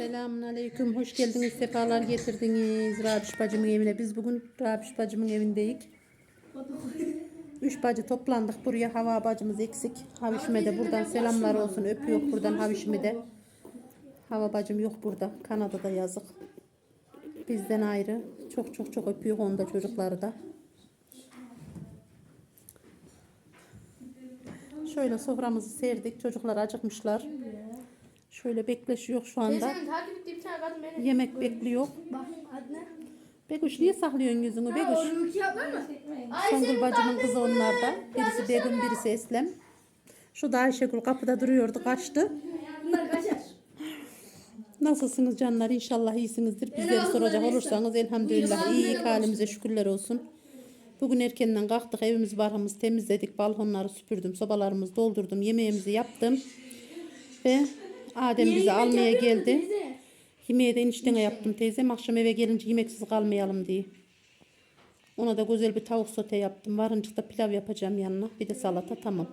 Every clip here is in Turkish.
Selamun Aleyküm. Hoş geldiniz. Sefalar getirdiniz Rabiş bacımın evine. Biz bugün Rabiş bacımın evindeyiz. Üç bacı toplandık buraya. Hava bacımız eksik. Havişime de buradan selamlar olsun. Öpüyor buradan Havişime de. Hava bacım yok burada. Kanada'da yazık. Bizden ayrı. Çok çok çok öpüyor onu da çocukları da. Şöyle soframızı serdik. Çocuklar acıkmışlar. Şöyle bekleşiyor şu anda. Teyzenin takip ettiği bir tane kadın beni. Yemek bekliyor. Bak adı ne? Beguş niye saklıyorsun yüzünü Beguş? Onu yapar mı? Songül bacımın kızı onlarda. Birisi Begüm birisi Eslem. Şu da Ayşegül kapıda duruyordu kaçtı. Bunlar kaçar. Nasılsınız canlar? İnşallah iyisinizdir. Bizleri soracak olursanız elhamdülillah iyi halimize şükürler olsun. Bugün erkenden kalktık evimiz barımızı temizledik. Balkonları süpürdüm. Sobalarımızı doldurdum. Yemeğimizi yaptım. Ve Adem bizi almaya geldi. Yemeği de eniştene yaptım teyzem. Akşam eve gelince yemeksiz kalmayalım diye. Ona da güzel bir tavuk sote yaptım. Varınca da pilav yapacağım yanına. Bir de salata tamam.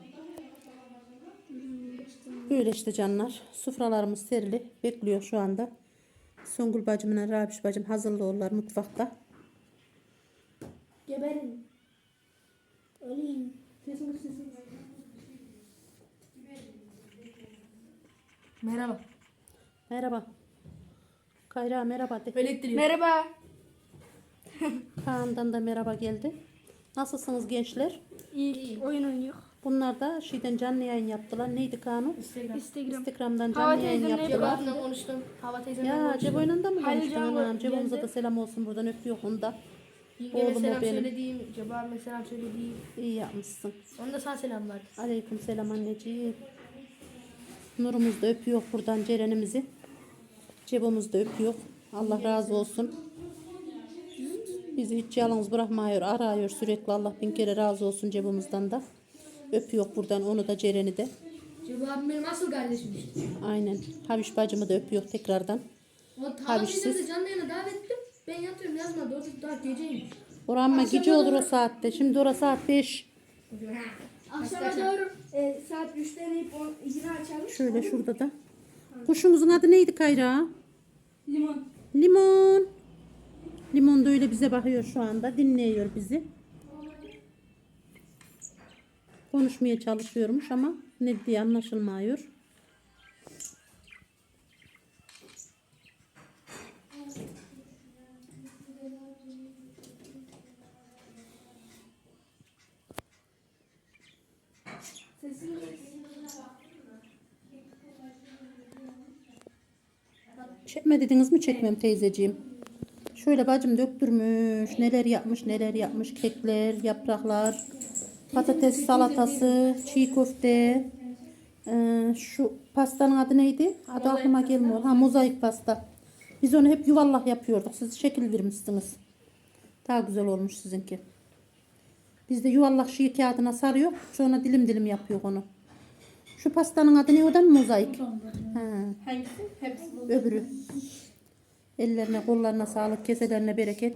Böyle işte canlar. Sufralarımız serili. Bekliyor şu anda. Songül bacımla Rabiş bacım hazırlıyorlar mutfakta. Geberin. Öleyim. Sesim sesim. Merhaba. Merhaba. Kayra merhaba de. Elektrik. Merhaba. Kaan'dan da merhaba geldi. Nasılsınız gençler? İyi. Oyun oynuyor. Bunlar da şeyden canlı yayın yaptılar. Neydi Kaan'ı? Instagram. Instagram'dan Hava canlı yayın teyzemle yaptılar. Cevabla konuştum. Hava teyzemle Ya konuştum. Cebo'yla da mı Halil konuştun Can anam? geldi. Cebo'muza da selam olsun buradan öpüyor onu da. Yengeme Oğlum o selam benim. söylediğim, Cevabime selam söylediğim. İyi yapmışsın. Onun da sana selam var. Aleyküm selam anneciğim. Nurumuz da öpüyor buradan Ceren'imizi. Cebomuz da öpüyor. Allah razı olsun. Bizi hiç yalnız bırakmıyor, arıyor sürekli. Allah bin kere razı olsun cebimizden da. Öpüyor buradan onu da Ceren'i de. Cevabim benim asıl kardeşim. Aynen. Haviş bacımı da öpüyor tekrardan. O Habişsiz. teyzemi de canlı yayına davet ettim. Ben yatıyorum yazmadı. O daha geceymiş. Oranma gece olur o saatte. Şimdi orası saat 5. Akşama doğru e, saat 3'te inip 2'de açalım. Şöyle şurada da. Kuşumuzun adı neydi Kayra? Limon. Limon. Limon da öyle bize bakıyor şu anda. Dinliyor bizi. Konuşmaya çalışıyormuş ama ne diye anlaşılmıyor. Çekme dediniz mi çekmem teyzeciğim. Şöyle bacım döktürmüş. Neler yapmış neler yapmış. Kekler, yapraklar, patates salatası, çiğ köfte. Ee, şu pastanın adı neydi? Adı aklıma gelmiyor. Ha mozaik pasta. Biz onu hep yuvarlak yapıyorduk. Siz şekil vermişsiniz. Daha güzel olmuş sizinki. Biz de yuvarlak şiir kağıdına sarıyor. Sonra dilim dilim yapıyor onu. Şu pastanın adı ne? O da mı mozaik? Ha. Hangisi? Hepsi. Öbürü. Ellerine kollarına sağlık, keselerine bereket.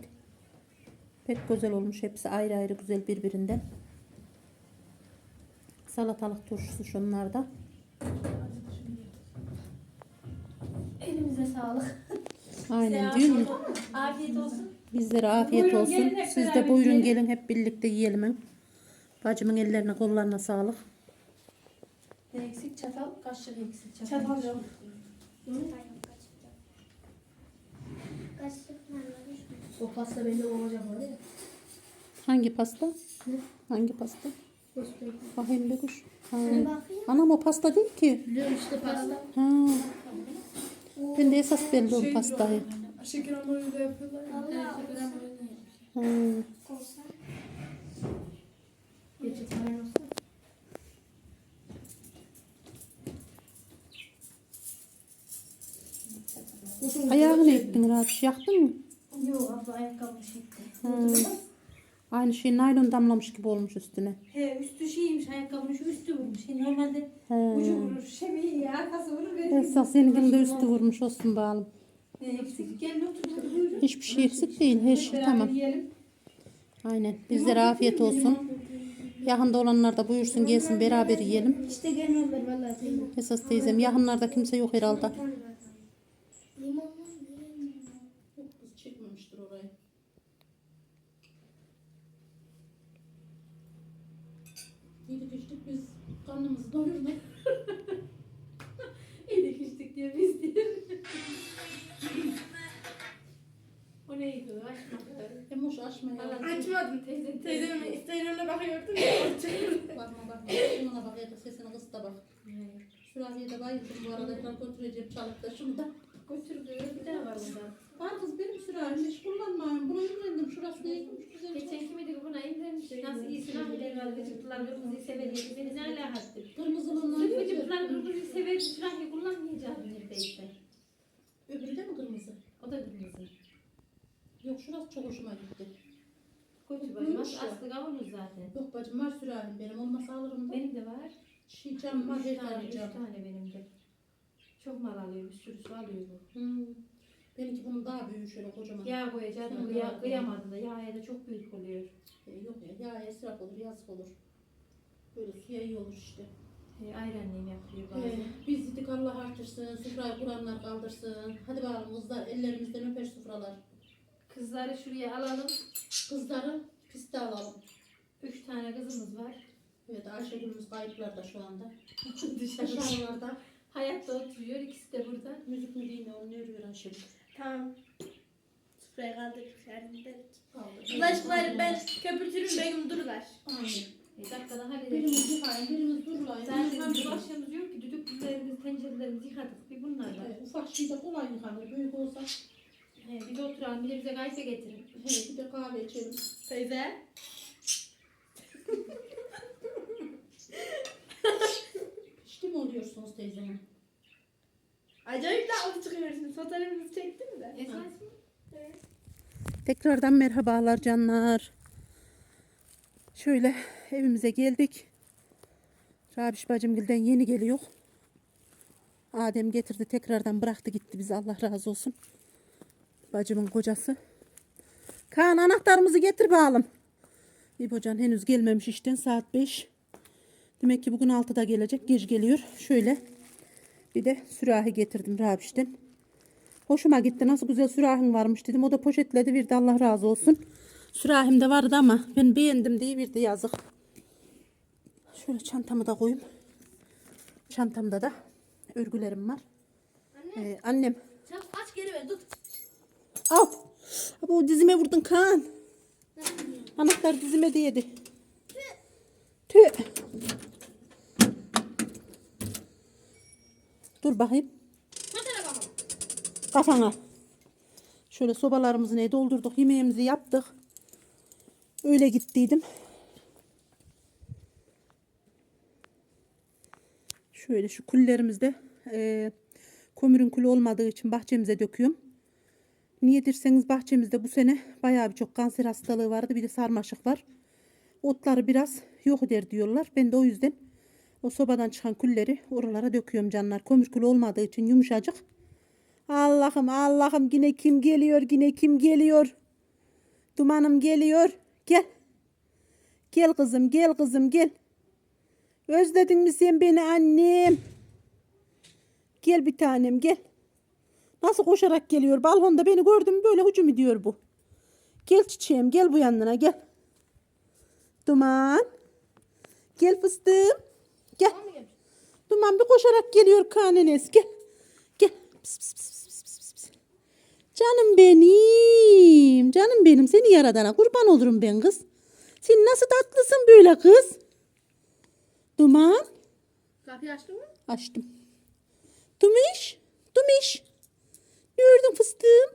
Pek güzel olmuş hepsi ayrı ayrı güzel birbirinden. Salatalık turşusu şunlar da. Elimize sağlık. Aynen değil mi? Afiyet olsun. Bizlere afiyet Buyurun olsun. gelin hep Siz de beraber buyurun yiyelim. gelin hep birlikte yiyelim. Bacımın ellerine kollarına sağlık. Ne eksik? Çatal, kaşık eksik. Çatal. Çatal yok. O pasta belli olacak orada ya. Hangi pasta? Ne? Hangi pasta? Bakayım bir kuş. Anam o pasta değil ki. Biliyorum işte pasta. Ha. Ben de esas belli o pastayı. Şeker hamuruyla yapıyorlar. Ha. Geçip falan olsun. Ayağını ettin Rabiş yaktın mı? Yok abla ayakkabı şekli. Ha. Aynı şey naylon damlamış gibi olmuş üstüne. He üstü şeymiş ayakkabının şu üstü vurmuş. Şey, normalde He. ucu vurur. Şemiyi arkası vurur. Ve Esas seninkinin de üstü vurmuş olsun bakalım. Ne eksik geldi oturdu buyurun. Hiçbir şey eksik değil. Her şey Beraber tamam. yiyelim. Aynen. Bizlere afiyet olsun. Yakında olanlar da buyursun gelsin beraber yiyelim. İşte gelmezler vallahi. Esas teyzem yakınlarda kimse yok herhalde. Limonlu Yok kız çekmemiştir orayı. Yedik içtik biz karnımızı doyurduk. Yedik içtik diye biz diyor. o neydi? Açmadı. Emoş açma ya. Açmadım teyze. Teyzemin Instagram'ına bakıyordum ya. Bakma bakma. Şuna bak ya da sesine kıs da bak. Şuraya da bayıldım bu arada. Ben götüreceğim çalıp da şunu da. Götürdü. Bir tane var burada. Var kız benim sürahim hiç kullanmayın. Bunu öğrendim. Şurası değil. Güzel. Geçen kimiydi buna indirmiş. Nasıl iyisin abiler var. Gıcıklılar kırmızıyı sever diye. Beni ne alakattır? Kırmızılığından Sırf götür. gıcıklılar kırmızıyı sever. Şurayı kullanmayacağım neredeyse. Öbürü de mi kırmızı? O da kırmızı. Yok şurası çok hoşuma gitti. Koçu Buymuş bacım. ya. Aslı kavanoz zaten. Yok bacım var sürahim benim. Olmasa alırım da. Benim de var. Cam var. Üç Her tane, üç tane benim de. Çok mal alıyor, bir sürü su alıyor bu. Hmm. Benimki bunun daha büyüğü şöyle kocaman. Yağ koyacaktım, Şöyle bu yağ daha- kıyamadı da yağya da çok büyük oluyor. E, yok ya yağ esraf olur yazık olur. Böyle suya iyi olur işte. E, ayranlıyım yapıyor E, bazen. biz dedik Allah artırsın, sufrayı kuranlar kaldırsın. Hadi bakalım kızlar ellerimizden öper sufralar. Kızları şuraya alalım. Kızları piste alalım. Üç tane kızımız var. Evet Ayşegül'ümüz kayıplarda şu anda. Dışarıda. Aşağılarda. Hayatta oturuyor, ikisi de burada. Müzik mi değil mi onu ne örüyor Ayşegül? Tamam. Sprey kaldık. Yardım ederek. Kaldı. Bulaşıkları ben köpürtürüm Begüm dururlar. Aynen. E, dakikada hallederiz. Birimiz yıkayın, birimiz durlayın. Zaten birimiz bulaşığımız yok ki. Düdüklülerimiz, tencerelerimizi yıkadık. Bir bunlar var. Evet, ufak şey de kolay yıkanır. Büyük olsa He, bir de oturalım, bir de bize kayfe getirin. he, bir de kahve içelim. Teyze. Pişti mi oluyorsunuz teyzemin? Acayip tatlı çıkıyorsunuz. Fotoğrafınızı çektim de. Esas mı? Evet. Tekrardan merhabalar canlar. Şöyle evimize geldik. Rabiş bacımgilden yeni geliyor. Adem getirdi tekrardan bıraktı gitti bizi Allah razı olsun. Bacımın kocası. Kaan anahtarımızı getir bakalım. İbocan henüz gelmemiş işten saat 5. Demek ki bugün 6'da gelecek. Geç geliyor. Şöyle bir de sürahi getirdim Rabiş'ten. Hoşuma gitti. Nasıl güzel sürahim varmış dedim. O da poşetledi verdi Allah razı olsun. Sürahim de vardı ama ben beğendim diye verdi yazık. Şöyle çantamı da koyayım. Çantamda da örgülerim var. Anne. Ee, annem Sen aç geri ver. Tut. al. Bu dizime vurdun Kaan. Anahtar dizime değdi. Tüh. Dur bakayım. Kafana. Şöyle sobalarımızı ne doldurduk. Yemeğimizi yaptık. Öyle gittiydim. Şöyle şu kullerimizde eee kömürün külü olmadığı için bahçemize döküyorum. Niye derseniz bahçemizde bu sene bayağı bir çok kanser hastalığı vardı. Bir de sarmaşık var. Otları biraz yok eder diyorlar. Ben de o yüzden o sobadan çıkan külleri oralara döküyorum canlar. Kömür külü olmadığı için yumuşacık. Allah'ım Allah'ım yine kim geliyor yine kim geliyor. Dumanım geliyor. Gel. Gel kızım gel kızım gel. Özledin mi sen beni annem? Gel bir tanem gel. Nasıl koşarak geliyor balkonda beni gördüm böyle hücum ediyor bu. Gel çiçeğim gel bu yanına gel. Duman. Gel fıstığım. Gel. Duman bir koşarak geliyor kanenes gel. Gel. Pıs, pıs, pıs, pıs, pıs, pıs. Canım benim. Canım benim. Seni yaradana kurban olurum ben kız. Sen nasıl tatlısın böyle kız. Duman. Kapıyı açtın mı? Açtım. Dumiş. Dumiş. Ne ördün fıstığım?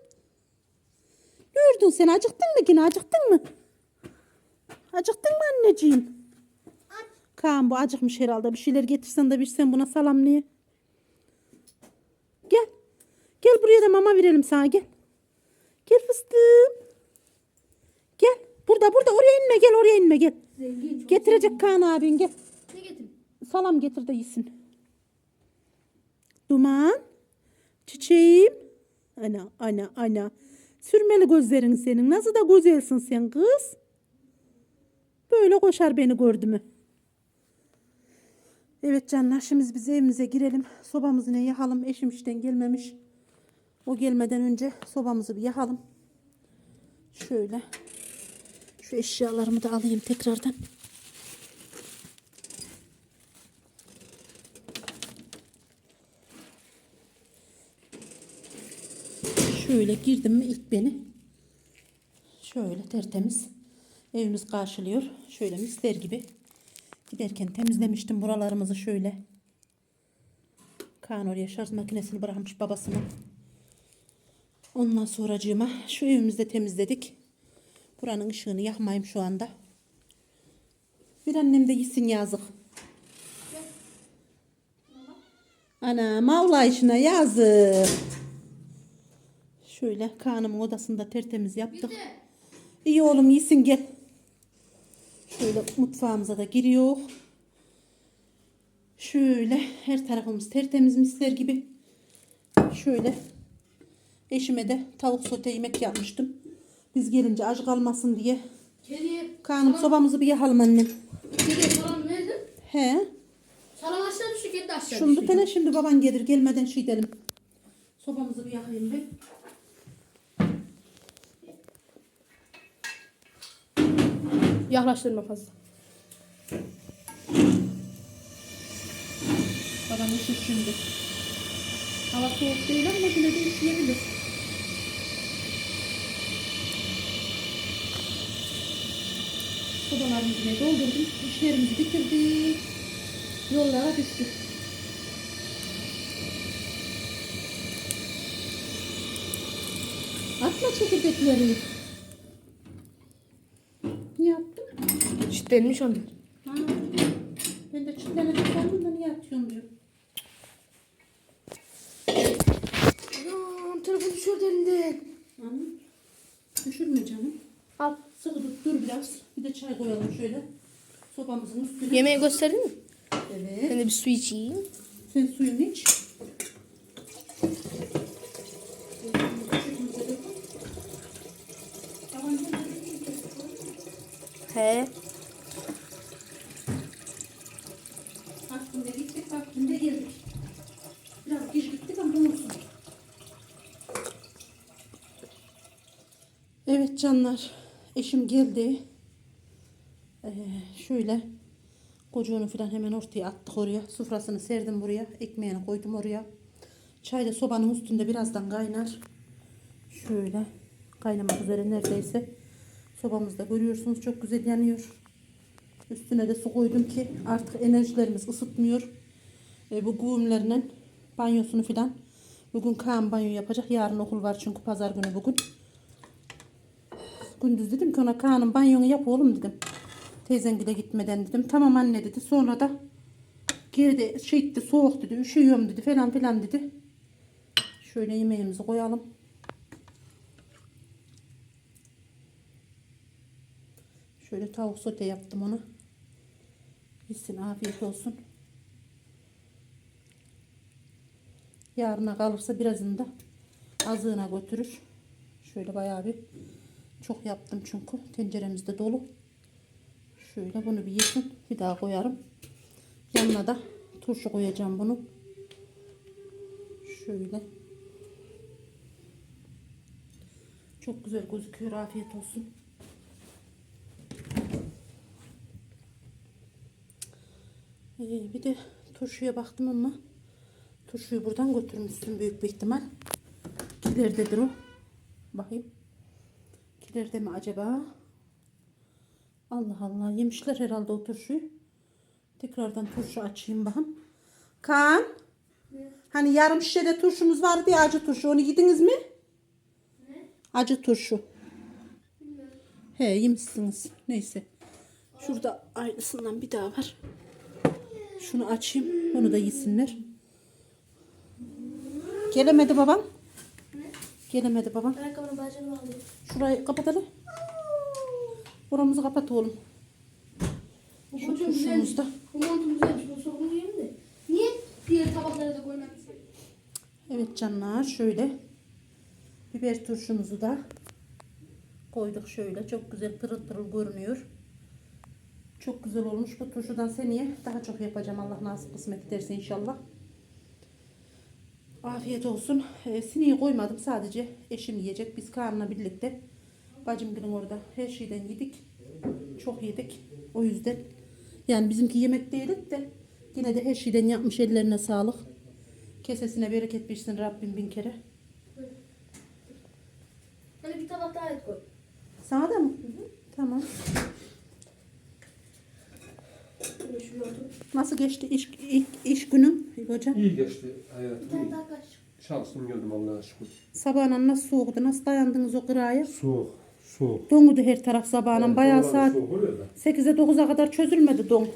Ne ördün sen? Acıktın mı yine? Acıktın mı? Acıktın mı anneciğim? Kaan bu acıkmış herhalde. Bir şeyler getirsen de bir sen buna salamlayı. Gel. Gel buraya da mama verelim sana gel. Gel fıstığım. Gel. Burada burada oraya inme gel oraya inme gel. Zengin. Getirecek Kaan abin gel. Ne? Salam getir de yesin. Duman. Çiçeğim. Ana ana ana. Sürmeli gözlerin senin. Nasıl da güzelsin sen kız. Böyle koşar beni gördü mü? Evet canlar şimdi biz evimize girelim. Sobamızı ne yakalım. Eşim işten gelmemiş. O gelmeden önce sobamızı bir yakalım. Şöyle. Şu eşyalarımı da alayım tekrardan. Şöyle girdim mi ilk beni. Şöyle tertemiz. Evimiz karşılıyor. Şöyle mister gibi. Giderken temizlemiştim buralarımızı şöyle. Kaan oraya şarj makinesini bırakmış babasının. Ondan sonracığıma şu evimizde temizledik. Buranın ışığını yakmayayım şu anda. Bir annem de yesin yazık. Ana mavla işine yazık. Şöyle Kaan'ımın odasında tertemiz yaptık. İyi oğlum iyisin gel. Şöyle mutfağımıza da giriyor. Şöyle her tarafımız tertemiz misler gibi. Şöyle eşime de tavuk sote yemek yapmıştım. Biz gelince aç kalmasın diye. Kedi. Kaan'ım sobamızı bir yakalım annem. He. Salam aşağı düştü kedi aşağı Şunu tane şimdi baban gelir gelmeden şey edelim. Sobamızı bir yakayım ben. Yaklaştırma fazla. Babam üşür şimdi. Hava soğuk değil ama yine de üşüyebilir. Sobalarımızı yine doldurdum. İşlerimizi bitirdik. Yollara düştük. Atma çekirdekleri. Niye attın? Çitlenmiş onlar. Ha. Ben de çitlenecek sandım da niye atıyorsun diyor. Anam telefon düşürdü elinden. Anam. Düşürme canım. Al. Sıkı tut dur biraz. Bir de çay koyalım şöyle. Sobamızın üstüne. Yemeği gösterdin mi? Evet. Ben de bir su içeyim. Sen suyunu iç. He. Vaktinde gittik, vaktinde geldik. Biraz geç gittik ama olsun. Evet canlar, eşim geldi. Ee, şöyle kocuğunu falan hemen ortaya attık oraya. Sufrasını serdim buraya, ekmeğini koydum oraya. Çay da sobanın üstünde birazdan kaynar. Şöyle kaynamak üzere neredeyse. Sobamızda görüyorsunuz çok güzel yanıyor. Üstüne de su koydum ki artık enerjilerimiz ısıtmıyor. E, bu güğümlerle banyosunu filan. Bugün Kaan banyo yapacak. Yarın okul var çünkü pazar günü bugün. Gündüz dedim ki ona Kaan'ın banyonu yap oğlum dedim. Teyzengile gitmeden dedim. Tamam anne dedi. Sonra da geri de şey etti, soğuk dedi. Üşüyorum dedi falan filan dedi. Şöyle yemeğimizi koyalım. Şöyle tavuk sote yaptım ona. Gitsin afiyet olsun. Yarına kalırsa birazını da azığına götürür. Şöyle bayağı bir çok yaptım çünkü tenceremiz de dolu. Şöyle bunu bir yesin. Bir daha koyarım. Yanına da turşu koyacağım bunu. Şöyle. Çok güzel gözüküyor. Afiyet olsun. Ee, bir de turşuya baktım ama turşuyu buradan götürmüşsün büyük bir ihtimal. Kilerdedir o. Bakayım. Kilerde mi acaba? Allah Allah. Yemişler herhalde o turşuyu. Tekrardan turşu açayım bakın. Kaan. Hani yarım şişede turşumuz vardı ya acı turşu. Onu yediniz mi? Acı turşu. He yemişsiniz. Neyse. Şurada aynısından bir daha var. Şunu açayım. Bunu da yesinler. Gelemedi babam. Gelemedi babam. Ayakkabının bacağını bağlıyor. Şurayı kapat hele. Buramızı kapat oğlum. Bu Şu turşumuz güzelmiş. da. Bu montum güzelmiş. Bu sorunu yiyeyim de. Niye diğer tabaklara da koymadın? Evet canlar şöyle. Biber turşumuzu da koyduk şöyle. Çok güzel pırıl pırıl görünüyor. Çok güzel olmuş. Bu turşudan seneye daha çok yapacağım. Allah nasip kısmet ederse inşallah. Afiyet olsun. E, sineği koymadım sadece eşim yiyecek. Biz Kaan'la birlikte bacım günün orada her şeyden yedik. Çok yedik. O yüzden yani bizimki yemek değildik de yine de her şeyden yapmış ellerine sağlık. Kesesine bereket versin Rabbim bin kere. Hani bir tabak daha et koy. Sana da mı? Tamam. Şöyle şuraya otur. Nasıl geçti iş, ilk iş günün hocam? İyi geçti hayatım. iyi. Çalıştım geldim Allah'a şükür. Sabahına nasıl soğuktu? Nasıl dayandınız o kıraya? Soğuk. Soğuk. Donudu her taraf sabahına. Evet, Bayağı saat Soğuk oluyor da. 8'e 9'a kadar çözülmedi don.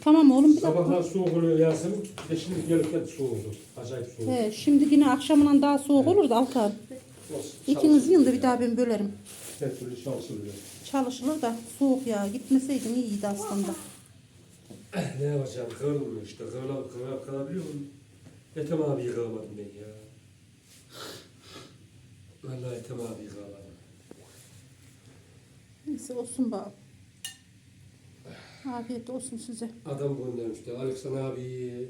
Tamam oğlum bir dakika. Sabahlar soğuk oluyor Yasemin. Bir de şimdi gelirken soğuk oldu. Acayip soğuk. He, şimdi yine akşamından daha soğuk olur da Alkan. Olsun, İkiniz yiyin de bir daha ben bölerim. Her türlü çalışılıyor. Çalışılır da soğuk ya. Gitmeseydin iyiydi aslında. Ne yapacağım? Kırılmıyor işte. Kırıla, kırıla, kırabiliyor muyum? Ethem abiyi kıramadım ben ya. Vallahi Ethem abiyi kıramadım. Neyse olsun bari. Afiyet olsun size. Adam göndermişti. Alexan abi